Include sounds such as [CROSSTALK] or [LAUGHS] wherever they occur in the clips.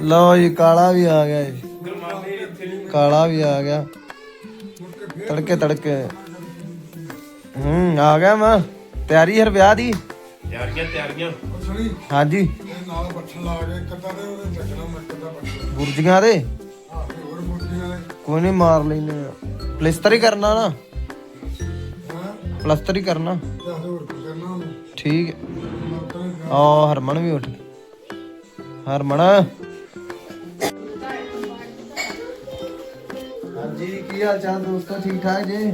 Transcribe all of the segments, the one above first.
ਲਓ ਜੀ ਕਾਲਾ ਵੀ ਆ ਗਿਆ ਜੀ। ਕਾਲਾ ਵੀ ਆ ਗਿਆ। ਤੜਕੇ ਤੜਕੇ। ਹੂੰ ਆ ਗਿਆ ਮੈਂ। ਤਿਆਰੀ ਹਰ ਵਿਆਹ ਦੀ? ਤਿਆਰੀਆਂ ਤਿਆਰੀਆਂ। ਸੁਣੀ ਹਾਂਜੀ। ਇਹ ਨਾਲ ਬੱਠਣ ਲਾ ਕੇ ਕੱਦਾ ਤੇ ਉਹਦੇ ਚੱਕਣਾ ਮੈਂ ਕੱਦਾ ਬੱਠਣ ਗੁਰਜੀਆਂ ਦੇ? ਕੋਈ ਨਹੀਂ ਮਾਰ ਲੈਨੇ ਪਲਸਤਰ ਹੀ ਕਰਨਾ ਨਾ। ਹਾਂ? ਪਲਸਤਰ ਹੀ ਕਰਨਾ। ਠੀਕ। ਹੈ ਮਰਤਾਂ ਹੀ ਆ ਹਰਮਨ ਵੀ ਉੱਠ ਹਰਮਨ। ਹਾਂਜੀ ਕੀ ਹਾਲ ਚਾਲ ਦੋਸਤੋ? ਠੀਕ ਠਾਕ ਜੀ?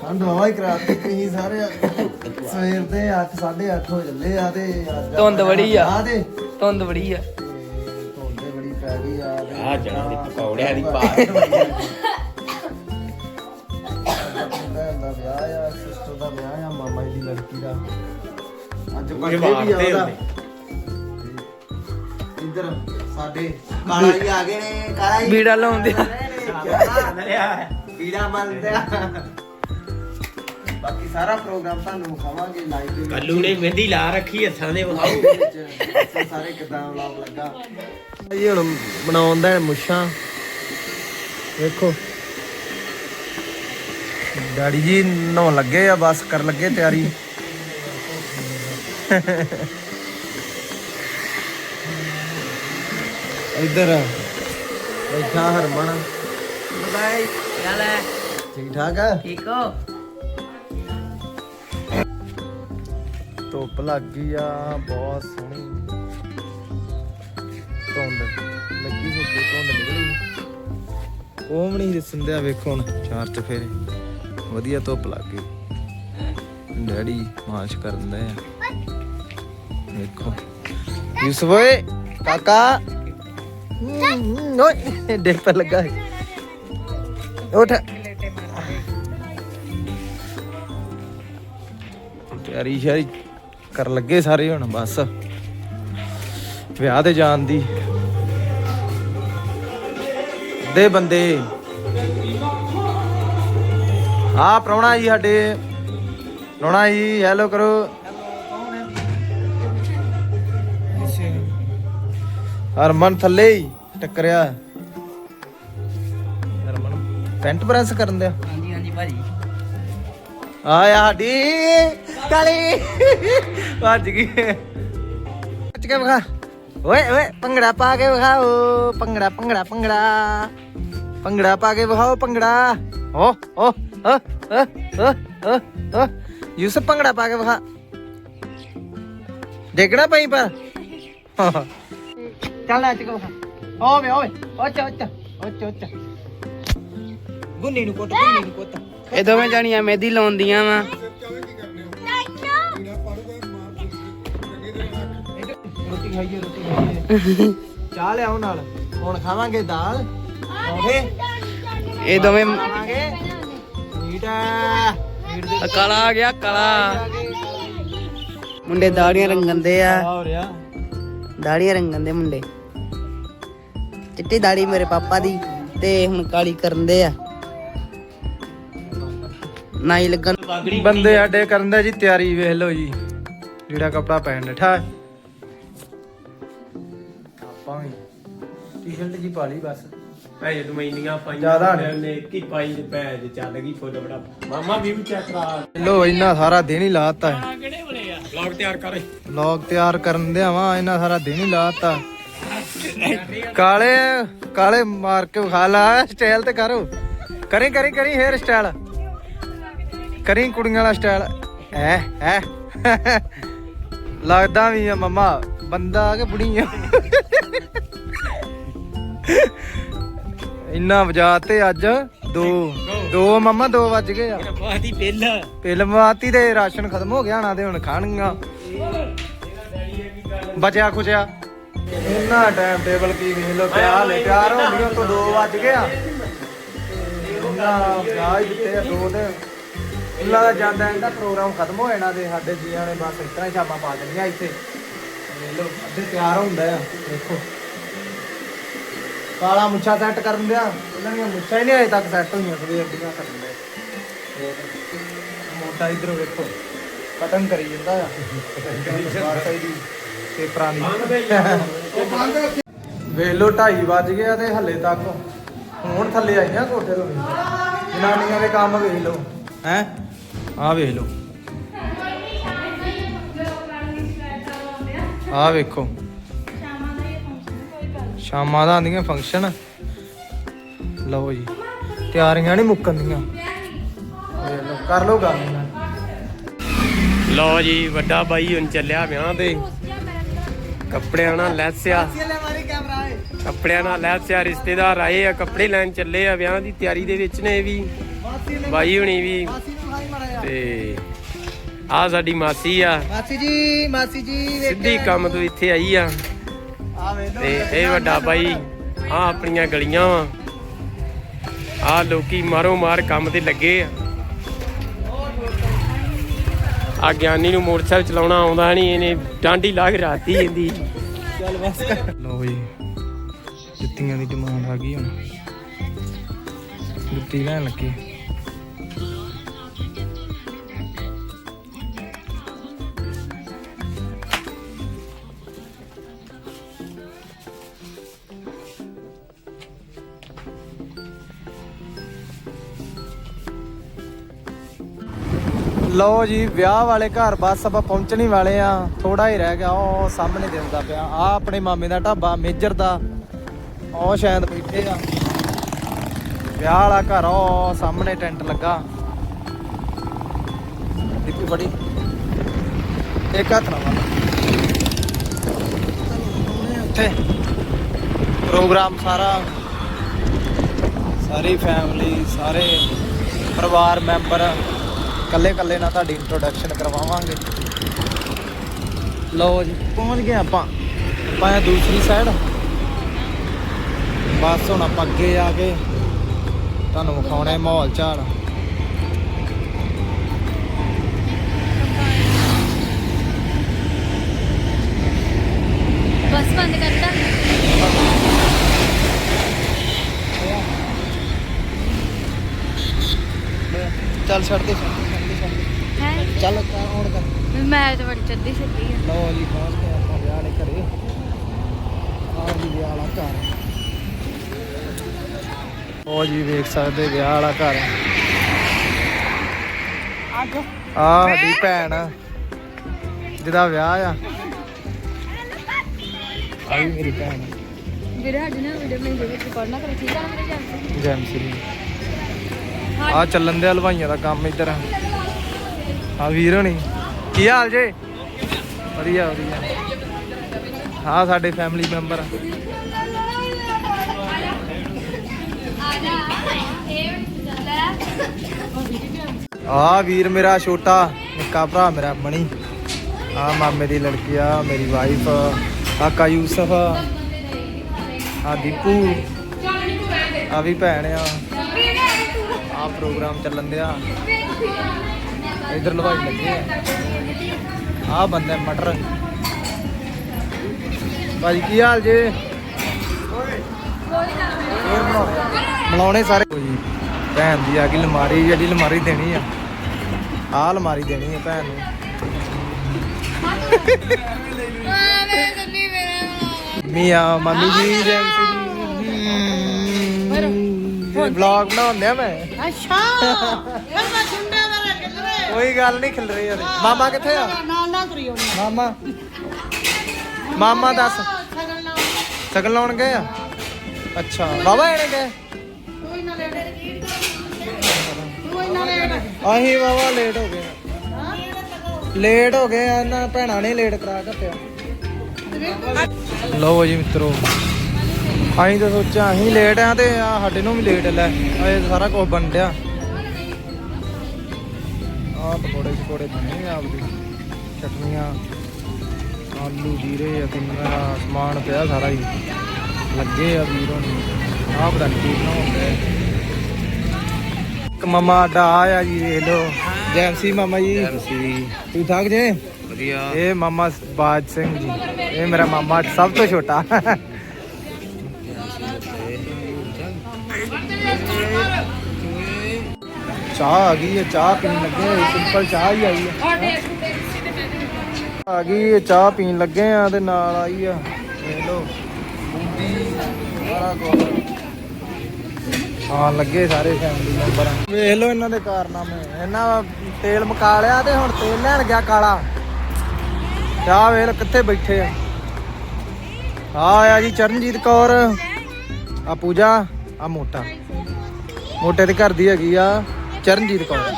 ਠੰਡ ਹਵਾ ਹੀ ਕਰਾਤੀ ਤੁਸੀਂ ਸਾਰੇ। ਸਵੇਰ ਦੇ 8 8:30 ਹੋ ਚੱਲੇ ਆ ਤੇ ਅੱਜ ਧੁੰਦ ਬੜੀ ਆ। ਆ ਤੇ। ਧੁੰਦ ਬੜੀ ਆ। ਤੇ ਧੁੰਦ ਬੜੀ ਪੈ ਗਈ ਆ ਤੇ ਆ ਜਣਾ ਦੀ ਪਕੌੜਿਆਂ ਦੀ ਭੈਣ ਦਾ ਵਿਆਹ ਆ ਸਿਸਟਰ ਦਾ ਵਿਆਹ ਆ ਮਾਮਾ ਜੀ ਦੀ ਲੜਕੀ ਦਾ। ਅੱਜ ਪੂਰੇ ਬਰਥਡੇ ਵੀ ਆ ਵਾਰਦੇ ਉਹਦਾ। ਤੇ ਇੱਧਰ ਸਾਡੇ ਕਾਲਾ ਜੀ ਆ ਗਏ ਨੇ ਕਾਲਾ ਜੀ। ਬੀੜਾ ਲਾਉਂਦੇ ਵੀੜਾ ਮੰਨਦੇ ਆ ਬਾਕੀ ਸਾਰਾ ਪ੍ਰੋਗਰਾਮ ਤੁਹਾਨੂੰ ਵਿਖਾਵਾਂਗੇ ਲਾਈਵ ਦੇ ਵਿੱਚ ਕੱਲੂ ਨੇ ਮਹਿੰਦੀ ਲਾ ਰੱਖੀ, ਹੱਥਾਂ ਦੇ ਵਿਖਾਓ। ਵਿੱਚ ਦੱਸੋ ਸਾਰੇ ਕਿਦਾਂ ਵਲੌਗ ਲੱਗਾ ਇਹ ਹੁਣ ਬਣਾਉਂਦਾ ਹੈ ਮੁੱਛਾਂ। ਵੇਖੋ। ਡੈਡੀ ਜੀ ਨਹਾਉਣ ਲੱਗੇ ਆ, ਬਸ ਕਰਨ ਲੱਗੇ ਤਿਆਰੀ। ਇੱਧਰ ਬੈਠਾ ਹਰਮਨ। ਬਾਈ ਯਾਰ ਠੀਕ ਠਾਕ ਆ? ਠੀਕ ਹੋ? ਧੁੱਪ ਲੱਗ ਗਈ ਆ ਬਹੁਤ ਸੋਹਣੀ। ਧੁੰਦ ਲੱਗੀ ਸੀ ਤੇ ਧੁੰਦ ਨਿਕਲੀ ਉਹ ਵੀ ਨਹੀਂ ਦਿਸਦੇ ਆ ਵੇਖੋ ਹੁਣ ਚਾਰ ਚਫੇਰੇ। ਵਧੀਆ ਧੁੱਪ ਲੱਗ ਗਈ। ਡੈਡੀ ਮਾਸ਼ ਕਰਦੇ ਆ। ਵੇਖੋ। ਯੂਸਫ ਓਏ ਕਾਕਾ। ਓਏ ਦੇਖ ਪਰ ਲੱਗਾ। ਹੈ ਉੱਠ। ਤਿਆਰੀ ਸ਼ਾਰੀ ਕਰ ਲੱਗੇ ਸਾਰੇ ਹੁਣ, ਬਸ। ਵਿਆਹ ਤੇ ਜਾਣ ਦੀ। ਦੇ ਬੰਦੇ। ਆ ਪ੍ਰਾਹੁਣਾ ਜੀ ਸਾਡੇ। ਪ੍ਰਾਹੁਣਾ ਜੀ ਹੈਲੋ ਕਰੋ। ਹਰਮਨ ਥੱਲੇ ਹੀ ਟੱਕਰਿਆ। ਪੈਂਟ ਪ੍ਰੈਸ ਕਰਨ ਦਿਆ? ਹਾਂਜੀ ਹਾਂਜੀ ਭਾਜੀ। ਆ ਸਾਡੀ ਕਾਲੀ। ਭੱਜ ਗਈ। ਭੱਜ ਕੇ ਵਿਖਾ। ਓਏ ਓਏ ਭੰਗੜਾ ਪਾ ਕੇ ਵਿਖਾਓ। ਭੰਗੜਾ ਭੰਗੜਾ ਭੰਗੜਾ। ਭੰਗੜਾ ਪਾ ਕੇ ਵਿਖਾਓ ਭੰਗੜਾ। ਓ ਓ ਓ ਓ ਓ ਯੂਸਫ ਭੰਗੜਾ ਪਾ ਕੇ ਵਿਖਾ। ਦੇਖਣਾ ਪਈ ਪਰ। ਚੱਲ ਨੱਚ ਕੇ ਵਿਖਾ। ਓ ਵੇ ਓਏ ਓਚ ਓਚ ਓਚ ਓਚ ਗੁੰਨੀ ਨੂੰ ਕੁੱਟ ਗੁੰਨੀ ਨੂੰ ਕੁੱਟ। ਇਹ ਦੋਵੇਂ ਜਾਣੀਆਂ ਮਹਿੰਦੀ ਲਾਉਂਦੀਆਂ ਵਾ। ਰੋਟੀ ਖਾਈਏ ਰੋਟੀ ਖਾਈਏ। ਚਾਹ ਲਿਆਓ ਨਾਲ। ਹੁਣ ਖਾਵਾਂਗੇ ਦਾਲ। ਪਰੌਂਠੇ ਇਹ ਦੋਵੇਂ ਖਾਵਾਂਗੇ ਮੀਟ। ਮੀਟ ਦੇ ਕਾਲਾ ਆ ਗਿਆ ਕਾਲਾ। ਮੁੰਡੇ ਦਾੜੀਆਂ ਰੰਗਣ ਦੇ ਆ। ਹੋ ਰਿਹਾ। ਦਾੜੀਆਂ ਰੰਗਣ ਦੇ ਮੁੰਡੇ। ਚਿੱਟੀ ਦਾੜੀ ਮੇਰੇ ਪਾਪਾ ਦੀ ਤੇ ਹੁਣ ਕਾਲੀ ਕਰਨ ਦੇ ਨਾਈ ਲੱਗਣ। ਬੰਦੇ ਸਾਡੇ ਕਰਨ ਦਾ ਜੀ ਤਿਆਰੀ ਵੇਖ ਲਓ ਜੀ। ਜਿਹੜਾ ਕਪੜਾ ਪਹਿਨ ਡਠਾ ਆਪਾਂ ਵੀ ਟੀ-ਸ਼ਰਟ ਜੀ ਪਾ ਲਈ ਬਸ। ਭੈਜ ਤੂੰ ਇੰਨੀਆਂ ਪਾਈਆਂ ਜ਼ਿਆਦਾ ਨੀ। ਨੇ ਕੀ ਪਾਈ ਤੇ ਭੈਜ ਚੱਲ ਗਈ ਫੋਟੋ ਬੜਾ। ਮਾਮਾ ਵੀ ਚੈੱਕ ਕਰਾ। ਲੋ ਇੰਨਾ ਸਾਰਾ ਦਿਨ ਹੀ ਲਾਤਾ ਹੈ। ਕਿਹੜੇ ਬਣੇ ਆ ਵਲੌਗ ਤਿਆਰ ਕਰ। ਵਲੌਗ ਤਿਆਰ ਕਰਨ ਦੇ ਆਵਾਂ ਇਹਨਾਂ ਸਾਰਾ ਦਿਨ ਹੀ ਲਾਤਾ। ਕਾਲੇ ਕਾਲੇ ਮਾਰ ਕੇ ਵਿਖਾ ਲਾ। ਸਟਾਈਲ ਤੇ ਕਰੋ। ਕਰੀ ਕਰੀ ਕਰੀ ਹੇਅਰ ਸਟਾਈਲ ਕਰੀ ਕੁੜੀਆਂ ਵਾਲਾ ਸਟਾਈਲ ਐ ਐ ਲੱਗਦਾ ਵੀ ਆ ਮਮਾ ਬੰਦਾ ਕਿ ਬੁੜੀ ਆ ਇੰਨਾ ਵਜਾ ਤੇ ਅੱਜ ਦੋ ਦੋ ਮਮਾ ਦੋ ਵੱਜ ਗਏ ਆ। ਬਾਤ ਹੀ ਪਹਿਲਾਂ ਫਿਲਮ ਆਤੀ ਤੇ ਰਾਸ਼ਨ ਖਤਮ ਹੋ ਗਿਆ ਨਾ ਤੇ ਹੁਣ ਖਾਣਗੀਆਂ। ਬਚਿਆ ਖੁਚਿਆ। ਇੰਨਾ ਟਾਈਮ ਟੇਬਲ ਕੀ ਵੇਖ ਲੋ ਪਿਆ ਲੈ ਤਿਆਰ ਹੋ ਗਈਆਂ ਤੋਂ 2 ਵੱਜ ਗਿਆ ਇੰਨਾ ਵਿਆਹ ਹੀ ਦਿੱਤੇ ਆ ਦੋ ਤੇ ਇਹਨਾਂ ਦਾ ਜਾਂਦਾ ਇਹਦਾ ਪ੍ਰੋਗਰਾਮ ਖਤਮ ਹੋ ਜਾਣਾ ਤੇ ਸਾਡੇ ਜੀਆਂ ਨੇ ਬਸ ਇਸ ਤਰ੍ਹਾਂ ਹੀ ਪਾ ਦੇਣੀਆਂ ਇੱਥੇ। ਵੇਖ ਲੋ ਅੱਧੇ ਤਿਆਰ ਹੁੰਦਾ ਆ, ਦੇਖੋ। ਕਾਲਾ ਮੁੱਛਾ ਸੈੱਟ ਕਰਨ ਦਿਆ ਇਹਨਾਂ ਦੀਆਂ ਮੁੱਛਾਂ ਹੀ ਨਹੀਂ ਅਜੇ ਤੱਕ ਸੈੱਟ ਹੋਈਆਂ, ਸਵੇਰ ਦੀਆਂ ਕਰਨ ਦੇ ਮੋਟਾ ਇਧਰ ਵੇਖੋ ਕਟਨ ਕਰੀ ਜਾਂਦਾ ਆ। ਬਾਹਰ ਸਾਈਡ ਹੀ 2:30 ਵੱਜ ਗਿਆ ਤੇ ਹੱਲੇ ਤੱਕ। ਹੁਣ ਥੱਲੇ ਆਈਆਂ ਕੋਠੇ ਤੋਂ। ਜਨਾਨੀਆਂ ਦੇ ਕੰਮ ਵੇਖ ਲੋ ਹੈ? ਆ ਵੇਖ ਲਓ। ਆ ਵੇਖੋ। ਸ਼ਾਮਾਂ ਦਾ ਆਂਦੀਆਂ ਫੰਕਸ਼ਨ ਲਓ ਜੀ। ਤਿਆਰੀਆਂ ਨਹੀਂ ਮੁੱਕਣਦੀਆਂ ਵੇਖ ਲਓ ਗੱਲ। ਲਓ ਜੀ, ਵੱਡਾ ਬਾਈ ਹੁਣ ਚੱਲਿਆ ਵਿਆਹ ਤੇ। ਕੱਪੜਿਆਂ ਨਾਲ ਲੈਸਿਆ। ਕੱਪੜਿਆਂ ਨਾਲ ਲੈਸਿਆ, ਰਿਸ਼ਤੇਦਾਰ ਆਏ ਆ, ਕੱਪੜੇ ਲੈਣ ਚੱਲੇ ਆ ਵਿਆਹ ਦੀ ਤਿਆਰੀ ਦੇ ਵਿੱਚ ਨੇ ਵੀ। ਬਾਈ ਹੁਣੀ ਵੀ। ਤੇ ਆ ਸਾਡੀ ਮਾਸੀ ਆ। ਮਾਸੀ ਜੀ ਮਾਸੀ ਜੀ ਸਿੱਧੀ ਕੰਮ ਤੋਂ ਇੱਥੇ ਆਈ ਆ। ਆ ਵੇਖ ਤੇ ਇਹ ਵੱਡਾ ਬਾਈ ਆ ਆਪਣੀਆਂ ਗਲੀਆਂ ਵਾ। ਆ ਲੋਕੀ ਮਾਰੋ ਮਾਰ ਕੰਮ ਤੇ ਲੱਗੇ ਆ। ਆ ਗਿਆਨੀ ਨੂੰ ਮੋਟਰਸਾਈਕਲ ਚਲਾਉਣਾ ਆਉਂਦਾ ਨਹੀਂ ਇਹਨੇ ਡਾਂਡੀ ਲਾ ਕੇ ਰਾਤੀ ਜਾਂਦੀ ਚੱਲ ਬਸ ਲਓ ਜੀ ਜੁੱਤੀਆਂ ਦੀ ਡਿਮਾਂਡ ਆ ਗਈ ਹੁਣ। ਜੁੱਤੀ ਲੈਣ ਲੱਗੇ। ਲਓ ਜੀ, ਵਿਆਹ ਵਾਲੇ ਘਰ ਬਸ ਆਪਾਂ ਪਹੁੰਚਣੀ ਵਾਲੇ ਆ ਥੋੜਾ ਹੀ ਰਹਿ ਗਿਆ, ਉਹ ਸਾਹਮਣੇ ਦਿਖਦਾ ਪਿਆ। ਆ ਆਪਣੇ ਮਾਮੇ ਦਾ ਢਾਬਾ, ਮੇਜਰ ਦਾ। ਉਹ ਸ਼ਾਇਦ ਬੈਠੇ ਆ। ਵਿਆਹ ਵਾਲਾ ਘਰ, ਉਹ ਸਾਹਮਣੇ ਟੈਂਟ ਲੱਗਾ। ਦਿੱਪੀ ਬੜੀ ਇੱਕ ਹੱਥ ਨਾਲ ਉੱਥੇ। ਪ੍ਰੋਗਰਾਮ ਸਾਰਾ। ਸਾਰੀ ਫੈਮਿਲੀ ਸਾਰੇ ਪਰਿਵਾਰ ਮੈਂਬਰ ਕੱਲੇ ਕੱਲੇ ਨਾਲ ਤੁਹਾਡੀ ਇੰਟਰੋਡਕਸ਼ਨ ਕਰਵਾਵਾਂਗੇ। ਲਓ ਜੀ ਪਹੁੰਚ ਗਏ ਆਪਾਂ। ਆਪਾਂ ਆ ਦੂਸਰੀ ਸਾਈਡ ਬਸ ਹੁਣ ਆਪਾਂ ਅੱਗੇ ਆ ਕੇ ਤੁਹਾਨੂੰ ਵਿਖਾਉਣਾ ਮਾਹੌਲ ਚਾਲ। ਬਸ ਬੰਦ ਕਰਤਾ ਚੱਲ ਛੱਡ ਦੇ ਛੱਡ ਦੇ, ਛੱਡ ਦੇ, ਛੱਡ ਦੇ। ਹੈ ਚੱਲ ਆਉਣ ਕਰ। ਮੈਂ ਤਾਂ ਬੜੀ ਚੱਦੀ ਸਿੱਧੀ ਆ। ਲਓ ਜੀ ਪਹੁੰਚ ਗਏ ਆਪਾਂ ਵਿਆਹ ਵਾਲੇ ਘਰੇ। ਆਹ ਜੀ ਵਿਆਹ ਵਾਲਾ ਘਰ। ਉਹ ਜੀ ਵੇਖ ਸਕਦੇ ਵਿਆਹ ਵਾਲਾ ਘਰ। ਆ ਸਾਡੀ ਭੈਣ ਜਿਹਦਾ ਵਿਆਹ ਆ। ਆ ਵੀ ਮੇਰੀ ਭੈਣ ਆ, ਵੀਰੇ ਸਾਡੇ ਨਾਲ ਵੀਡੀਓ ਮੈਂ ਦੇ ਵਿੱਚ ਰਿਕਾਰਡ ਨਾ ਕਰੋ ਠੀਕ ਆ ਨਾ ਮੇਰੇ ਜਾਂਦੇ ਜੈਮ ਸ੍ਰੀ ਆ ਚੱਲਣ ਦੇ ਹਲਵਾਈਆਂ ਦਾ ਕੰਮ ਇੱਧਰ। ਆ ਵੀਰ ਹੋਣੀ। ਕੀ ਹਾਲ ਜੇ? ਵਧੀਆ ਵਧੀਆ। ਹਾਂ ਸਾਡੇ ਫੈਮਿਲੀ ਮੈਂਬਰ ਆ। ਵੀਰ ਮੇਰਾ ਛੋਟਾ, ਨਿੱਕਾ ਭਰਾ ਮੇਰਾ ਮਣੀ। ਆ ਮਾਮੇ ਦੀ ਲੜਕੀ ਆ, ਮੇਰੀ ਵਾਈਫ ਕਾਕਾ ਯੂਸਫ ਆ ਦੀਪੂ ਆ ਵੀ ਭੈਣ ਆ। ਆ ਪ੍ਰੋਗਰਾਮ ਚੱਲਣ ਦਿਆ। ਇਧਰ ਲਵਾਈ ਲੱਗੇ ਆ ਆ ਬੰਦੇ ਮਟਰ ਭਾਜੀ ਕੀ ਹਾਲ ਜੇ। ਬਣਾਉਣੇ ਸਾਰੇ ਜੀ ਭੈਣ ਦੀ ਆ ਗਈ ਲਮਾਰੀ ਜਿਹੜੀ ਲਮਾਰੀ ਦੇਣੀ ਆ ਆ ਲਮਾਰੀ ਦੇਣੀ ਆ ਭੈਣ ਨੂੰ ਮੀਆਂ ਮੰਮੀ ਜੀ ਜੈਂਸੀ ਜੀ ਵਲੌਗ ਬਣਾਉਂਦੇ ਆ ਮੈਂ ਅੱਛਾ ਫਿਰ ਮੈਂ ਕੋਈ ਗੱਲ ਨਹੀਂ ਖਿਲ ਰਹੀ ਹਲੇ ਮਾਮਾ ਕਿੱਥੇ ਆ? ਨਾਲ ਨਾਲ ਤੁਰੀ ਆਉਣੀ ਮਾਮਾ। ਮਾਮਾ ਦੱਸ। ਸਗਲ ਨਾਲ ਸ਼ਗਨ ਲਾਉਣ ਗਏ ਆ? ਅੱਛਾ। ਬਾਬਾ ਇਹਨੇ ਗਏ? ਤੂੰ ਇਹਨਾਂ ਲੈ ਤੂੰ ਇਹਨਾਂ ਲੈ ਅਸੀਂ ਬਾਬਾ ਲੇਟ ਹੋ ਗਏ ਆ। ਲੇਟ ਹੋ ਗਏ ਆ ਇਹਨਾਂ ਭੈਣਾਂ ਨੇ ਲੇਟ ਕਰਾ ਕੱਟਿਆ ਲਓ ਜੀ ਮਿੱਤਰੋ। ਅਸੀਂ ਤਾਂ ਸੋਚਿਆ ਅਸੀਂ ਲੇਟ ਆ ਤੇ ਆ ਸਾਡੇ ਨੂੰ ਵੀ ਲੇਟ ਲੈ। ਇਹ ਸਾਰਾ ਕੁਝ ਬਣ ਡਿਆ। ਆ ਪਕੌੜੇ ਪਕੌੜੇ ਬਣੇ ਆ ਆਪਦੀ। ਚਟਨੀਆਂ ਆਲੂ ਜੀਰੇ ਅਤੇ ਮੇਰਾ ਸਮਾਨ ਪਿਆ ਸਾਰਾ ਹੀ। ਲੱਗੇ ਆ ਵੀਰੋਂ ਨੂੰ। ਆਹ ਪਤਾ ਨਹੀਂ ਕੀ ਬਣਾਉਂਦੇ ਇੱਕ ਮਾਮਾ ਅੱਡਾ ਆਇਆ ਜੀ ਵੇਖ ਲਓ। ਜੈਮਸੀ ਮਾਮਾ ਜੀ। ਜੈਮਸੀ। ਠੀਕ ਠਾਕ ਜੇ? ਵਧੀਆ। ਇਹ ਮਾਮਾ ਬਾਜ ਸਿੰਘ ਜੀ। ਇਹ ਮੇਰਾ ਮਾਮਾ ਸਭ ਤੋਂ ਛੋਟਾ। ਚਾਹ ਆ ਗਈ ਹੈ ਚਾਹ ਪੀਣ ਲੱਗੇ ਹਾਂ ਸਿੰਪਲ ਚਾਹ ਹੀ ਆਈ ਹੈ ਆ ਗਈ ਹੈ ਚਾਹ ਪੀਣ ਲੱਗੇ ਆ ਤੇ ਨਾਲ ਆਈ ਆ, ਦੇਖ ਲਓ, ਬੂੰਦੀ, ਸਾਰਾ ਕੁਝ ਹਾਂ ਲੱਗੇ ਸਾਰੇ ਫੈਮਿਲੀ ਮੈਂਬਰ ਵੇਖ ਲਓ ਇਹਨਾਂ ਦੇ ਕਾਰਨਾਮੇ। ਇਹਨਾਂ ਤੇਲ ਮੁਕਾ ਲਿਆ ਤੇ ਹੁਣ ਤੇਲ ਲੈਣ ਗਿਆ ਕਾਲਾ। ਤੇ ਵੇਖ ਲਓ ਕਿੱਥੇ ਬੈਠੇ ਆ। ਆ ਆਇਆ ਜੀ ਚਰਨਜੀਤ ਕੌਰ, ਆ ਪੂਜਾ, ਆ ਮੋਟਾ। ਮੋਟੇ ਦੇ ਘਰ ਦੀ ਹੈਗੀ ਆ। ਚਰਨਜੀਤ ਕੌਰ।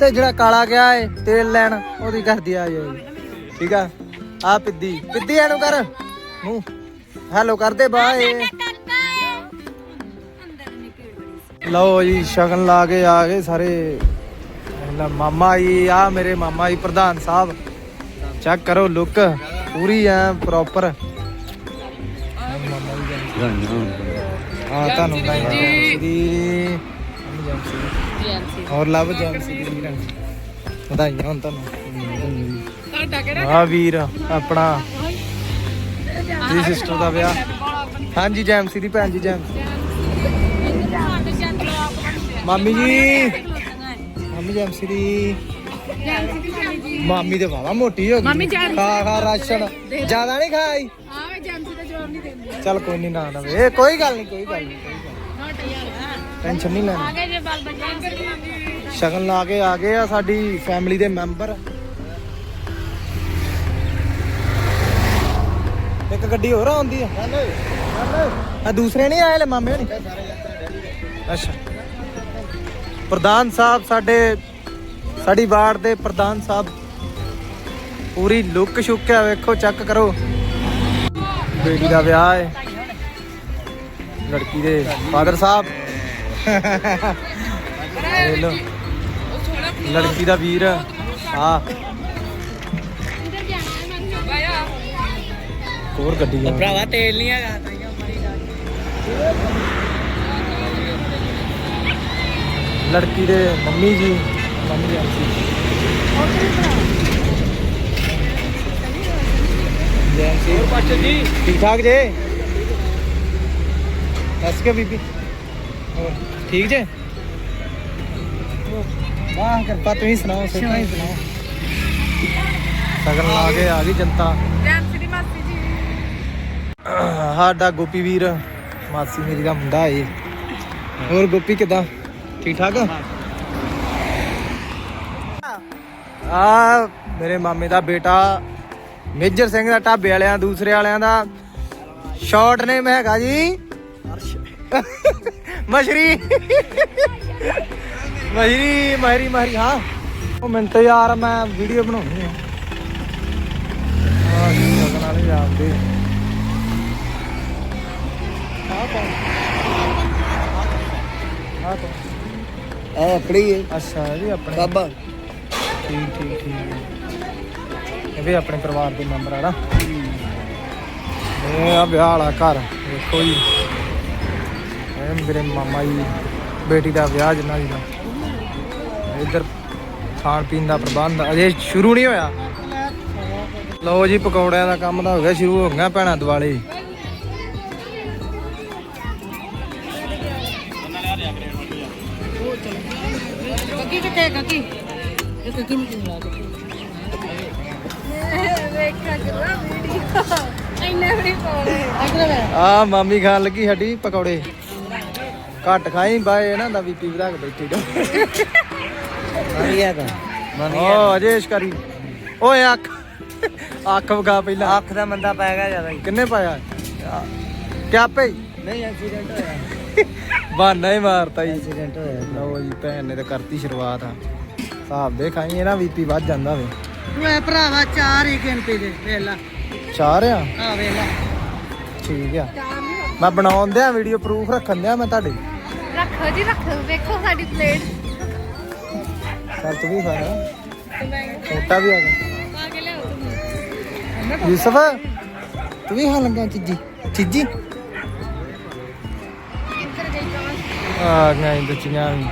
ਤੇ ਜਿਹੜਾ ਕਾਲਾ ਗਿਆ ਏ ਤੇਲ ਲੈਣ ਉਹਦੀ ਘਰ ਦੀ ਆ ਜਾਏਗੀ ਠੀਕ ਆ? ਆ ਪਿੱਦੀ। ਪਿੱਦੀ ਇਹਨੂੰ ਕਰ। ਮੂੰਹ। ਹੈਲੋ ਕਰਦੇ ਬਾਏ ਲਓ ਜੀ ਸ਼ਗਨ ਲਾ ਕੇ ਆ ਗਏ ਸਾਰੇ। ਲੈ ਮਾਮਾ ਜੀ ਆ ਮੇਰੇ ਮਾਮਾ ਜੀ ਪ੍ਰਧਾਨ ਸਾਹਿਬ। ਚੈੱਕ ਕਰੋ ਲੁੱਕ ਪੂਰੀ ਐ ਪ੍ਰੋਪਰ ਆ ਤੁਹਾਨੂੰ ਜੀ। ਦੀ। ਹੋਰ ਲਵ ਜੈਮਸੀ ਦੀ ਵੀਰਾਂ ਵਧਾਈਆਂ ਹੁਣ ਤੁਹਾਨੂੰ। ਆ ਵੀਰ ਆਪਣਾ। ਜੀ ਸਿਸਟਰ ਦਾ ਵਿਆਹ। ਹਾਂਜੀ ਜੈਮਸੀ ਦੀ ਭੈਣ ਜੀ ਜੈਮਸੀ ਮਾਮੀ ਜੀ। ਮਾਮੀ ਜੈਮਸੀ ਦੀ। ਮਾਮੀ ਤੇ ਵਾਵਾ ਮੋਟੀ ਹੋ ਗਈ। ਮਾਮੀ ਖਾ ਖਾ ਰਾਸ਼ਨ। ਜ਼ਿਆਦਾ ਨਹੀਂ ਖਾਈ? ਆਵੇ ਜੈਮਸੀ ਦਾ ਜਵਾਬ ਨਹੀਂ ਦਿੰਦੀ। ਚੱਲ ਕੋਈ ਨਹੀਂ ਨਾ ਨਾ ਇਹ ਕੋਈ ਗੱਲ ਨਹੀਂ ਕੋਈ ਗੱਲ ਨਹੀਂ ਟੈਨਸ਼ਨ ਨਹੀਂ ਲੈਣੀ। ਆਗੇ ਜੇ ਬਲ ਬਜੇ ਸ਼ਗਨ ਲਾ ਕੇ ਆ ਗਏ ਆ ਸਾਡੀ ਫੈਮਿਲੀ ਦੇ ਮੈਂਬਰ ਇੱਕ ਗੱਡੀ ਹੋਰ ਆਉਂਦੀ ਆ। ਆ ਦੂਸਰੇ ਨਹੀਂ ਆਏ ਲੈ ਮਾਮੇ ਹੋਣੀ। ਅੱਛਾ। ਪ੍ਰਧਾਨ ਸਾਹਿਬ ਸਾਡੇ, ਸਾਡੀ ਵਾਰਡ ਦੇ ਪ੍ਰਧਾਨ ਸਾਹਿਬ। ਪੂਰੀ ਲੁੱਕ ਸ਼ੁੱਕ ਆ, ਵੇਖੋ ਚੈੱਕ ਕਰੋ। ਬੇਟੀ ਦਾ ਵਿਆਹ ਹੈ ਲੜਕੀ ਦੇ ਫਾਦਰ ਸਾਹਿਬ। ਇਹ ਲੋ ਲੜਕੀ ਦਾ ਵੀਰ। ਆ ਹੋਰ ਗੱਡੀ ਆ। ਭਰਾਵਾ ਤੇਲ ਨਹੀਂ ਹੈਗਾ। ਲੜਕੀ ਦੇ ਮੰਮੀ ਜੀ। ਮੰਮੀ ਜੀ। ਆਂਟੀ ਜੈ ਸੀ ਪਾਚਨ ਜੀ। ਠੀਕ ਠਾਕ ਜੇ? ਦੱਸ ਕੇ ਬੀਬੀ। ਠੀਕ ਜੇ? ਵਾਹ ਕਿਰਪਾ ਤੁਸੀਂ ਸੁਣਾਓ ਹੀ ਸੁਣਾਓ। ਸਗਨ ਲਾ ਕੇ ਆ ਗਈ ਜਨਤਾ। ਦੀ ਮਾਸੀ ਜੀ। ਸਾਡਾ ਗੋਪੀ ਵੀਰ ਮਾਸੀ ਮੇਰੀ ਦਾ ਮੁੰਡਾ ਏ। ਹੋਰ ਗੋਪੀ ਕਿਦਾਂ? ਠੀਕ ਠਾਕ? ਆ ਮੇਰੇ ਮਾਮੇ ਦਾ ਬੇਟਾ ਮੇਜਰ ਸਿੰਘ ਦਾ ਢਾਬੇ ਵਾਲਿਆਂ ਦੂਸਰੇ ਵਾਲਿਆਂ ਦਾ। ਸ਼ਾਰਟ ਨੇਮ ਹੈਗਾ ਜੀ। [LAUGHS] ਮਸ਼ਰੀ ਮਸ਼ਰੀ ਮਹਰੀ ਮਹਰੀ ਹਾਂ। ਉਹ ਮਿੰਟ ਯਾਰ ਮੈਂ ਵੀਡੀਓ ਬਣਾਉਣੀ ਆ। ਸਗਨ ਵਾਲੇ ਜਾਂਦੇ ਆ ਕੌਣ? ਆ ਕੌਣ? ਇਹ ਆਪਣੀ ਹੈ। ਅੱਛਾ ਇਹ ਵੀ ਆਪਣੇ। ਬਾਬਾ। ਠੀਕ ਠੀਕ ਠੀਕ। ਇਹ ਵੀ ਆਪਣੇ ਪਰਿਵਾਰ ਦੇ ਮੈਂਬਰ ਆ ਨਾ। ਇਹ ਆ ਵਿਆਹ ਵਾਲਾ ਘਰ। ਜੀ। ਇਹ ਮੇਰੇ ਮਾਮਾ ਜੀ ਬੇਟੀ ਦਾ ਵਿਆਹ ਜਿੰਨਾ ਜੀ ਦਾ ਇੱਧਰ ਖਾਣ ਪੀਣ ਦਾ ਪ੍ਰਬੰਧ ਅਜੇ ਸ਼ੁਰੂ ਨਹੀਂ ਹੋਇਆ। ਲਓ ਜੀ ਪਕੌੜਿਆਂ ਦਾ ਕੰਮ ਤਾਂ ਹੋ ਗਿਆ ਸ਼ੁਰੂ ਹੋ ਗਿਆ ਭੈਣਾਂ ਦਿਵਾਲੇ। ਕੱਕੀ ਕਿੱਥੇ ਕੱਕੀ ਇਹ ਕੱਕੀ ਮੀਟਿੰਗ ਲਾ ਕੇ ਵੇਖਾ ਕਿਲਾ ਵੀਡੀਓ। ਇੰਨੇ ਵੀ ਪਾਉਣੇ। ਅਗਲੇ ਆ ਮਾਮੀ ਖਾਣ ਲੱਗੀ ਸਾਡੀ ਪਕੌੜੇ। ਘੱਟ ਖਾਈ ਬਾਏ ਇਹਨਾਂ ਦਾ ਬੀਪੀ ਵਧਾ ਕੇ ਬੈਠੀ ਡਾ। ਵਧੀਆ ਦਾ ਓ ਅਜੇਸ਼ ਕਰੀ। ਓਏ ਅੱਖ। ਅੱਖ ਵਗਾ ਪਹਿਲਾਂ। ਅੱਖ ਦਾ ਮੰਦਾ ਪੈ ਗਿਆ ਜ਼ਿਆਦਾ ਕਿੰਨੇ ਪਾਇਆ? ਕਿਆ ਪਈ ਨਹੀਂ ਐਕਸੀਡੈਂਟ ਹੋਇਆ। ਬਹਾਨਾ ਹੀ ਮਾਰਤਾ ਜੀ। ਐਕਸੀਡੈਂਟ ਹੋਇਆ। ਲਓ ਜੀ ਭੈਣ ਨੇ ਤਾਂ ਕਰਤੀ ਸ਼ੁਰੂਆਤ ਆ। ਹਿਸਾਬ ਦੇ ਖਾਈ ਇਹਨਾਂ ਬੀਪੀ ਵੱਧ ਜਾਂਦਾ ਵੇ। ਓਏ ਭਰਾਵਾ ਚਾਰ ਹੀ ਗਿਣਤੀ ਦੇ ਵੇਖ ਲੈ। ਚਾਰ ਆ? ਆ ਵੇਖ ਲੈ। ਠੀਕ ਆ। ਮੈਂ ਬਣਾਉਣ ਦਿਆਂ ਵੀਡੀਓ ਪ੍ਰੂਫ ਰੱਖਣ ਦਿਆਂ ਮੈਂ ਤੁਹਾਡੇ। ਰੱਖੋ ਜੀ ਰੱਖੋ ਵੇਖੋ ਸਾਡੀ ਪਲੇਟ ਸਰ ਤੂੰ ਵੀ ਖਾਣਾ ਛੋਟਾ ਵੀ ਆ ਗਿਆ। ਪਾ ਕੇ ਲਿਆਓ ਯੂਸਫ ਤੂੰ ਵੀ ਖਾ ਲੰਗਾ ਚੀਜੀ। ਚੀਜੀ। ਇੱਧਰ ਗਈ ਕੌਣ ਆ ਗਾਂ ਬੱਚੀਆਂ ਵੀ।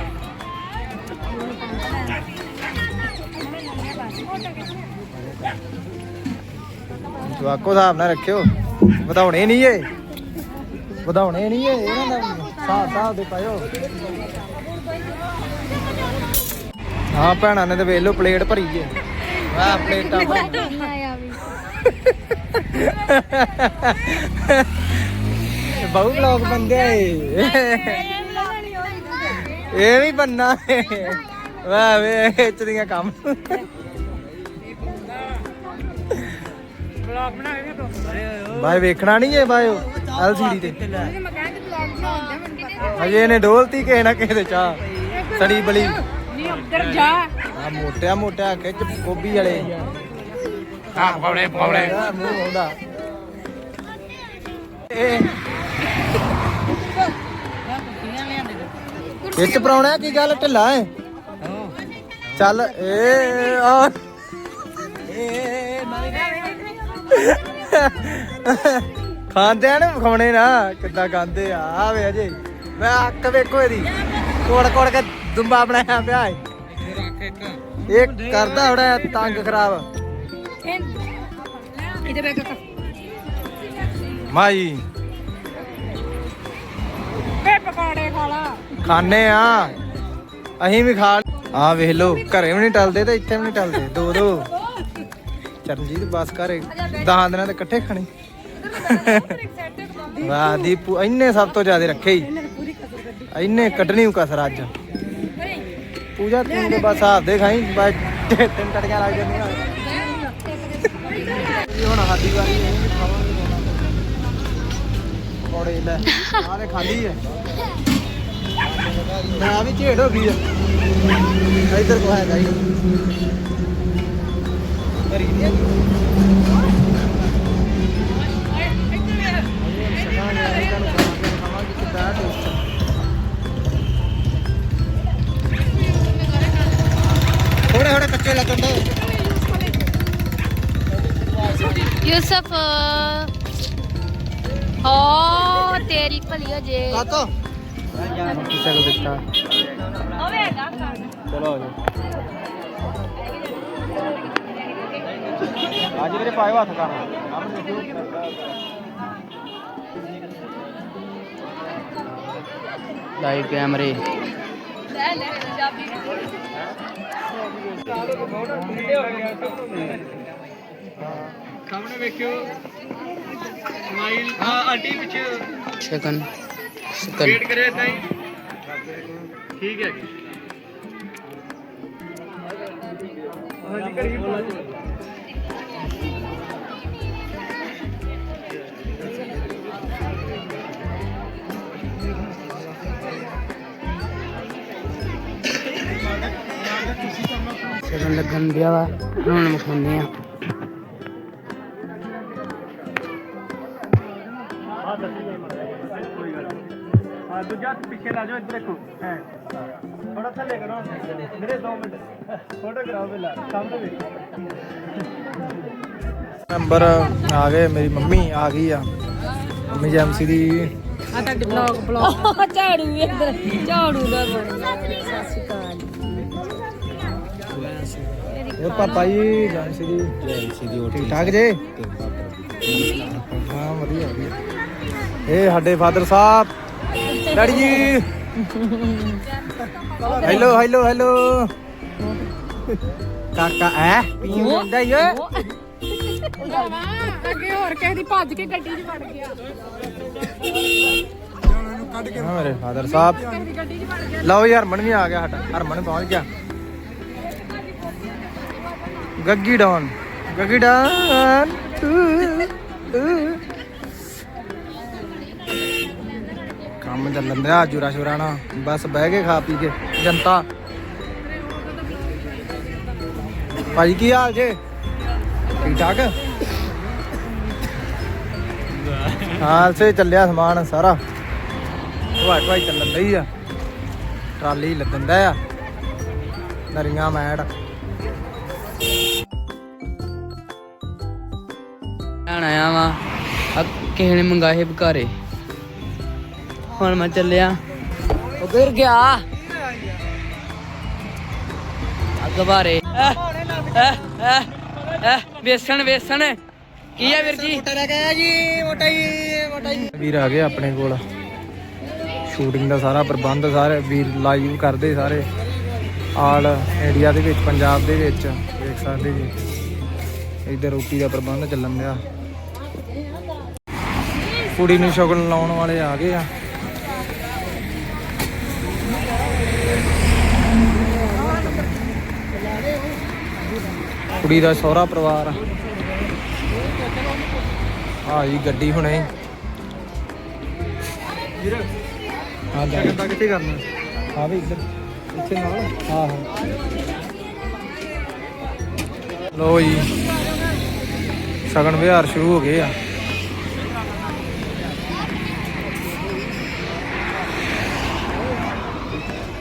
ਜਵਾਕੋ ਹਿਸਾਬ ਨਾਲ ਰੱਖਿਓ। ਵਧਾਉਣੇ ਨਹੀਂ ਏ ਵਧਾਉਣੇ ਨਹੀਂ ਏ ਇਹਨਾਂ ਦਾ ਸਾਹ ਸਾਹ ਦੇ ਪਾਇਓ। ਹਾਂ ਭੈਣਾਂ ਨੇ ਤੇ ਵੇਖ ਲਓ ਪਲੇਟ ਭਰੀ ਏ ਆਹ ਪਲੇਟਾਂ ਵੀ। ਬਹੁ ਵਲੌਗ ਬੰਦੇ ਇਹ। ਵੀ ਬੰਨਾ ਏ। ਵਾਹ ਵੇ ਇੱਚ ਦੀਆਂ ਕੰਮ। ਬਾਈ ਵੇਖਣਾ ਨਹੀਂ ਇਹ ਬਾਇਓ ਐਲਸੀਡੀ ਤੇ ਹਜੇ ਇਹਨੇ ਡੋਲਤੀ ਕਿਸੇ ਨਾ ਕਿਸੇ ਦੇ ਚਾਹ। ਸੜੀ ਬਲੀ। ਨਹੀਂ ਉੱਧਰ ਜਾ। ਆ ਮੋਟਿਆ ਮੋਟਿਆ ਖਿੱਚ ਗੋਭੀ ਵਾਲੇ। ਆ ਪੌੜੇ ਪੌੜੇ। ਮੂੰਹ ਆਉਂਦਾ ਇਹ ਵਿੱਚ ਪਰਾਉਣਾ ਕੀ ਗੱਲ ਢਿੱਲਾ ਏ? ਚੱਲ ਏ ਆ। ਖਾਂਦੇ ਆ ਨਾ ਵਿਖਾਉਣੇ ਨਾ। ਕਿੱਦਾਂ ਖਾਂਦੇ ਆ ਆ ਵੇ ਅਜੇ। ਮੈਂ ਅੱਖ ਵੇਖੋ ਇਹਦੀ। ਕੋੜ ਕੋੜ ਕੇ ਦੁੰਬਾ ਬਣਾਇਆ ਪਿਆ ਏ। ਇਹ ਕਰਦਾ ਥੋੜਾ ਤੰਗ ਖਰਾਬ। ਇਹਦੇ ਬੈਗ ਮਾਈ। ਵੇ ਪਕੌੜੇ ਖਾ ਲਾ। ਖਾਣੇ ਆ। ਅਸੀਂ ਵੀ ਖਾ ਆ ਵੇਖ ਲੋ ਘਰੇ ਵੀ ਨਹੀਂ ਟਲਦੇ ਤੇ ਇੱਥੇ ਵੀ ਨਹੀਂ ਟਲਦੇ। ਦੋ ਦੋ। ਚਰਨਜੀਤ ਬਸ ਘਰੇ 10 ਦਿਨਾਂ ਦੇ ਇਕੱਠੇ ਖਾਣੇ। ਵਾਹ ਦੀਪੂ ਇੰਨੇ ਸਭ ਤੋਂ ਜ਼ਿਆਦਾ ਰੱਖੇ ਹੀ ਇੰਨੇ ਕੱਢਣੀ ਕਸਰ ਅੱਜ। ਪੂਜਾ ਤੂੰ ਤੇ ਬਸ ਆਪਦੇ ਖਾਈ ਬਸ ਤਿੰਨ ਟਟੀਆਂ ਲੱਗ ਜਾਂਦੀਆਂ। ਇਹ ਹੁਣ ਸਾਡੀ ਵਾਰੀ ਵੀ ਖਾਵਾਂਗੇ ਪਕੌੜੇ ਲੈ ਆਲੇ ਖਾਲੀ ਹੈ। ਮੈਂ ਆ ਵੀ ਝੇੜ ਹੋ ਗਈ ਆ। ਇੱਧਰ ਕੋ ਹੈ। ਗਾਈ ਕਰੀ ਨਹੀਂ ਥੋੜੇ ਦੇ ਯੂਸਫ ਹੋ ਤੇਰੀ ਭਲੀ ਹੋ ਜੇ। ਕਾਕੋ ਕੋ ਦਿੱਤਾ ਹੋਵੇਗਾ ਚਲੋ ਆ ਜਾਓ ਅੱਜ ਮੇਰੇ ਪਾਏ ਹੱਥ ਕਰ ਲਾਈਵ ਕੈਮਰੇ ਲੈ ਲੈ ਪੰਜਾਬੀ। ਸਾਹਮਣੇ ਵੇਖਿਓ। ਸਮਾਈਲ ਆ ਆਂਟੀ ਪਿੱਛੇ। ਸ਼ਕਨ ਸ਼ਕਨ ਵੇਟ ਕਰੇ ਤਾਂ ਹੀ। ਠੀਕ ਹੈ। ਹਾਂਜੀ ਕਰੀ ਸ਼ਕਨ ਲੱਗਣ ਦਿਆ ਵਾ ਹੁਣ ਮਖਾਉਂਦੇ ਆ। ਹਾਂ ਦੂਜਾ ਪਿੱਛੇ ਲਾ ਜਾਓ ਇੱਧਰ ਦੇਖੋ। ਹੈ। ਥੋੜਾ ਥੱਲੇ ਕਰੋ। ਮੇਰੇ 2 ਮਿੰਟ। ਫੋਟੋ ਕਰਾਓ ਪਹਿਲਾਂ ਸਾਹਮਣੇ ਵੇਖੋ। ਨੰਬਰ ਆ ਗਏ ਮੇਰੀ ਮੰਮੀ ਆ ਗਈ ਆ। ਮੰਮੀ ਜੈਮਸੀ ਦੀ। ਆ ਤੁਹਾਡੇ ਬਲੌਗ ਬਲੌਗ। ਝਾੜੂ ਵੀ ਇੱਧਰ ਝਾੜੂ ਦਾ ਸਤਿ ਸ਼੍ਰੀ ਅਕਾਲ। ਇਹ ਪਾਪਾ ਜੀ ਜੈਮਸੀ ਦੀ ਠੀਕ ਠਾਕ? ਜੇ? ਹਾਂ ਵਧੀਆ ਵਧੀਆ। ਇਹ ਸਾਡੇ ਫਾਦਰ ਸਾਹਿਬ। Daddy ji. Hello hello hello. ਕਾਕਾ ਐ? ਪੀਣ ਹੁੰਦਾ ਈ ਓਏ। ਅੱਗੇ ਹੋਰ ਕਿਸੇ ਦੀ ਭੱਜ ਕੇ ਗੱਡੀ 'ਚ ਵੜ ਗਿਆ। ਹਾਂ ਮੇਰੇ ਫਾਦਰ ਸਾਹਿਬ। ਗੱਡੀ 'ਚ ਵੜ ਗਿਆ ਲਓ ਜੀ ਹਰਮਨ ਵੀ ਆ ਗਿਆ ਸਾਡਾ। ਹਰਮਨ ਪਹੁੰਚ ਗਿਆ। ਗੱਗੀ ਡਾਨ ਗੱਗੀ ਡਾਨ ਕੰਮ ਚੱਲਣ ਦਿਆ ਜੁਰਾ ਸ਼ੁਰਾ ਬਸ ਬਹਿ ਕੇ ਖਾ ਪੀ ਕੇ, ਜਨਤਾ। ਭਾਜੀ ਕੀ ਹਾਲ ਜੇ? ਠੀਕ ਠਾਕ? ਹਾਲ ਸੇ ਚੱਲਿਆ ਸਮਾਨ ਸਾਰਾ। ਢਵਾਈ ਢਵਾਈ ਚੱਲਣ ਦਈ ਆ। ਟਰਾਲੀ ਲੱਗਣ ਦਾ ਆ। ਨਰੀਆਂ ਮੈੜ ਆਇਆ ਵਾ। ਆ ਕਿਸੇ ਨੇ ਮੰਗਾਏ ਬਕਾਰੇ। ਹੁਣ ਮੈਂ ਚੱਲਿਆ। ਉਹ ਗਿਰ ਗਿਆ। ਅੱਗ ਬਾਰੇ। ਵੇਸਣ ਵੇਸਣ। ਕੀ ਆ ਵੀਰ ਜੀ? ਵੀਰ ਆ ਗਏ ਆਪਣੇ ਕੋਲ। ਸ਼ੂਟਿੰਗ ਦਾ ਸਾਰਾ ਪ੍ਰਬੰਧ ਸਾਰੇ ਵੀਰ ਲਾਈਵ ਕਰਦੇ ਸਾਰੇ। ਆਲ ਇੰਡੀਆ ਦੇ ਵਿੱਚ ਪੰਜਾਬ ਦੇ ਵਿੱਚ ਦੇਖ ਸਕਦੇ ਜੀ। ਇੱਧਰ ਰੋਟੀ ਦਾ ਪ੍ਰਬੰਧ ਚੱਲਣ ਦਿਆ। ਕੁੜੀ ਨੂੰ ਸ਼ਗਨ ਲਾਉਣ ਵਾਲੇ ਆ ਗਏ ਆ। ਕੁੜੀ ਦਾ ਸਹੁਰਾ ਪਰਿਵਾਰ ਆ। ਆ ਜੀ ਗੱਡੀ ਹੁਣੇ। ਹਾਂ ਜਾ। ਕਿੱਥੇ ਕਰਨਾ? ਹਾਂ ਵੀ ਇੱਧਰ ਇੱਥੇ ਨਾਲ। ਹਾਂ ਹਾਂ ਲੋ ਜੀ ਸ਼ਗਨ ਵਿਹਾਰ ਸ਼ੁਰੂ ਹੋ ਗਏ ਆ।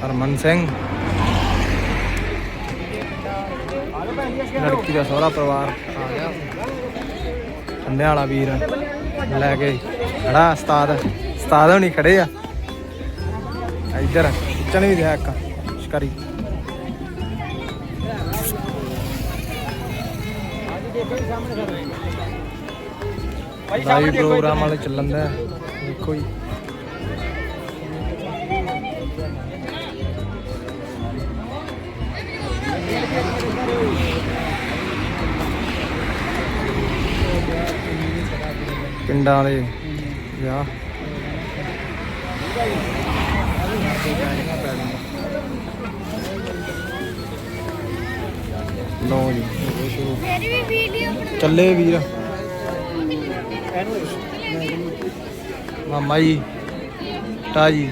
ਹਰਮਨ ਸਿੰਘ। ਲੜਕੀ ਦਾ ਸਹੁਰਾ ਪਰਿਵਾਰ ਆ ਗਿਆ। ਠੰਡੇ ਵਾਲਾ ਵੀਰ ਲੈ ਕੇ ਖੜਾ, ਉਸਤਾਦ। ਉਸਤਾਦ ਹੋਣੀ ਖੜੇ ਆ। ਇੱਧਰ, ਖਿੱਚਣ ਵੀ ਰਿਹਾ ਇੱਕ, ਸ਼ਿਕਾਰੀ। ਲਾਈਵ ਪ੍ਰੋਗਰਾਮ ਵਾਲੇ ਚੱਲਣ ਦਾ ਦੇਖੋ ਜੀ। ਪਿੰਡਾਂ ਦੇ ਵਿਆਹ। ਲੋ ਜੀ। ਮੇਰੀ ਵੀ ਵੀਡੀਓ ਚੱਲੇ ਵੀਰ। ਮਾਮਾ ਜੀ ਤਾ ਜੀ।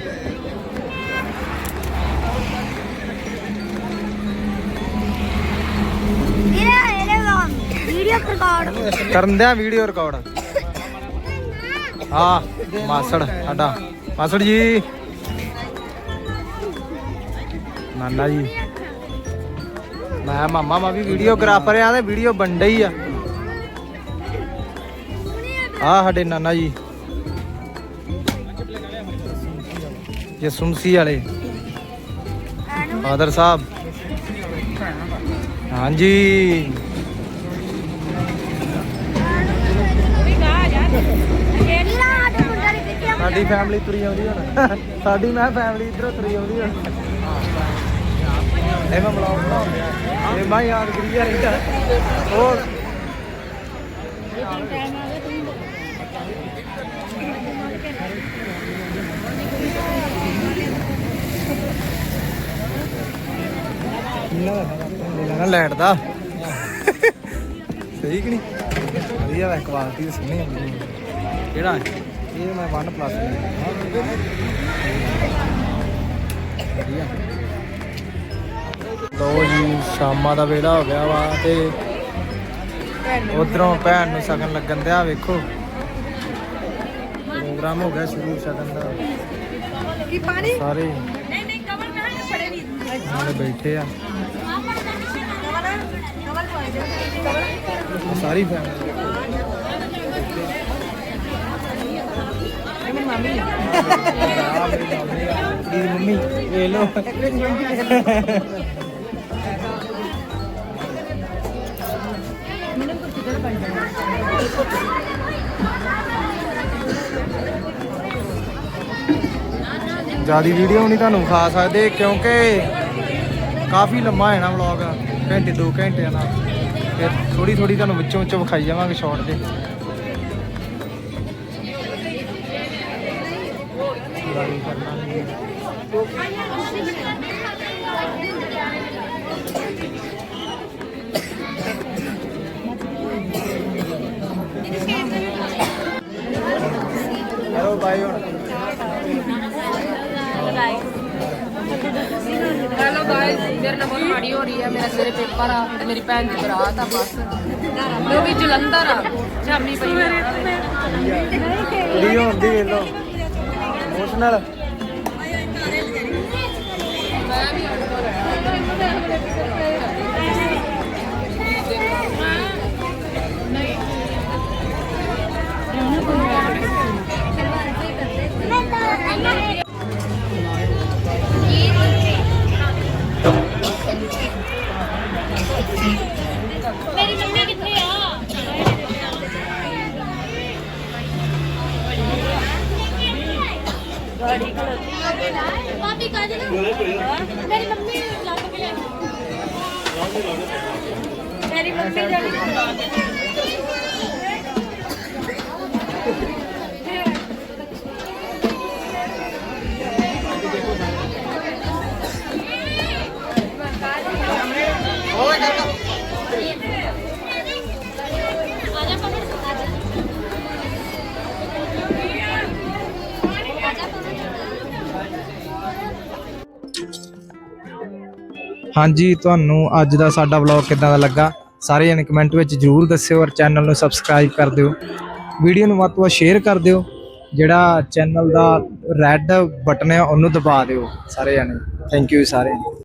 ਵੀਡੀਓ ਰਿਕਾਰਡ ਕਰਨ ਦਿਆਂ ਵੀਡੀਓ ਰਿਕਾਰਡ ਹਾਂ ਮਾਸੜ, ਸਾਡਾ। ਮਾਸੜ ਜੀ। ਨਾਨਾ ਜੀ। ਮੈਂ ਮਾਮਾ, ਮਾ ਵੀ ਵੀਡੀਓਗ੍ਰਾਫਰ ਆ ਤੇ ਵੀਡੀਓ ਬਣ ਡਈ ਆ। ਆ ਸਾਡੇ ਨਾਨਾ ਜੀ। ਇਹ ਸੁਮਸੀ ਵਾਲੇ। ਫਾਦਰ ਸਾਹਿਬ। ਹਾਂਜੀ ਵੀਰਾ ਆਟ ਮੁੰਡਾ ਨੇ ਕਿੱਥੇ ਸਾਡੀ ਫੈਮਿਲੀ ਤੁਰੀ ਆਉਂਦੀ ਹੁਣ ਸਾਡੀ ਮੈਂ ਫੈਮਿਲੀ ਇਧਰੋਂ ਤੁਰੀ ਆਉਂਦੀ ਹੁਣ ਇਹ ਮੈਂ ਬਲੌਗ ਬਣਾਉਂਦਾ ਇਹ ਮੈਂ ਯਾਦ ਕਰੀ ਜਾ ਰਹਿੰਦਾ ਹੋਰ? ਨਾ ਲੈਟ ਦਾ। ਸਹੀ ਕਿ ਨਹੀਂ? ਵਧੀਆ ਵਾ ਕੁਆਲਿਟੀ ਸੋਹਣੀ ਆ। ਕਿਹੜਾ? ਇਹ ਮੈਂ 1 ਪਲੱਸ ਵਧੀਆ। ਲੋ ਜੀ ਸ਼ਾਮਾਂ ਦਾ ਵੇਲਾ ਹੋ ਗਿਆ ਵਾ ਤੇ ਉਧਰੋਂ ਭੈਣ ਨੂੰ ਸ਼ਗਨ ਲੱਗਣ ਦਿਆ ਵੇਖੋ। ਪ੍ਰੋਗਰਾਮ ਹੋ ਗਿਆ ਸ਼ੁਰੂ ਸ਼ਗਨ ਦਾ। ਕੀ ਪਾਣੀ? ਸਾਰੇ ਨਹੀਂ ਨਹੀਂ ਮੈਂ ਹਾਂ ਫੜੇ ਨਹੀਂ ਨਾਲੇ ਬੈਠੇ ਆ। ਸਾਰੀ ਫੈਮਿਲੀ ਮੰਮੀ। ਮੇਰੀ ਮੰਮੀ ਵੇ ਲੋ ਜਿਆਦੀ ਵੀਡੀਓ ਨਹੀਂ ਤੁਹਾਨੂੰ ਖਾ ਸਕਦੇ ਕਿਉਂਕਿ ਕਾਫੀ ਲੰਮਾ ਹੈ ਨਾ ਵਲੌਗ ਘੰਟੇ 2 ਘੰਟਿਆਂ ਦਾ ਫਿਰ ਥੋੜੀ ਥੋੜੀ ਤੁਹਾਨੂੰ ਵਿੱਚੋਂ ਵਿੱਚੋਂ ਵਿਖਾਈ ਜਾਵਾਂਗੇ ਸ਼ਾਰਟ ਦੇ ਹੈਲੋ ਬਾਈ ਹੁਣ। ਹੈਲੋ ਗਾਇਸ ਮੇਰੇ ਨਾਲ ਬਹੁਤ ਮਾੜੀ ਹੋ ਰਹੀ ਹੈ। ਮੇਰਾ ਸਵੇਰੇ ਪੇਪਰ ਆ ਤੇ ਮੇਰੀ ਭੈਣ ਦੀ ਬਰਾਤ ਆ ਬਸ। ਉਹ ਵੀ ਜਲੰਧਰ ਆ। ਸ਼ਾਮੀ ਪਈ ਕੁੜੀ ਹੋਣ ਦੀ ਵੇਖ ਲੋ ਇਮੋਸ਼ਨਲ ਮੇਰੀ ਮੰਮੀ ਕਿੱਥੇ ਆ ਭਾਬੀ ਕਾਜ ਨਾ ਮੇਰੀ ਮੰਮੀ ਲੱਗ ਕੇ ਲੈ ਮੇਰੀ ਮੰਮੀ ਜਿਹੜੀ ਹਾਂਜੀ, ਤੁਹਾਨੂੰ ਅੱਜ ਦਾ ਸਾਡਾ ਵਲੌਗ ਕਿਦਾਂ ਦਾ ਲੱਗਾ? ਸਾਰੇ ਜਣੇ ਕਮੈਂਟ ਵਿੱਚ ਜਰੂਰ ਦੱਸਿਓ ਔਰ ਚੈਨਲ ਨੂੰ ਸਬਸਕ੍ਰਾਈਬ ਕਰ ਦਿਓ। ਵੀਡੀਓ ਨੂੰ ਵੱਧ ਤੋਂ ਵੱਧ ਸ਼ੇਅਰ ਕਰ ਦਿਓ। ਜਿਹੜਾ ਚੈਨਲ ਦਾ ਰੈੱਡ ਬਟਨ ਹੈ, ਉਹਨੂੰ ਦਬਾ ਦਿਓ। ਸਾਰੇ ਜਣੇ। ਥੈਂਕ ਯੂ ਸਾਰੇ।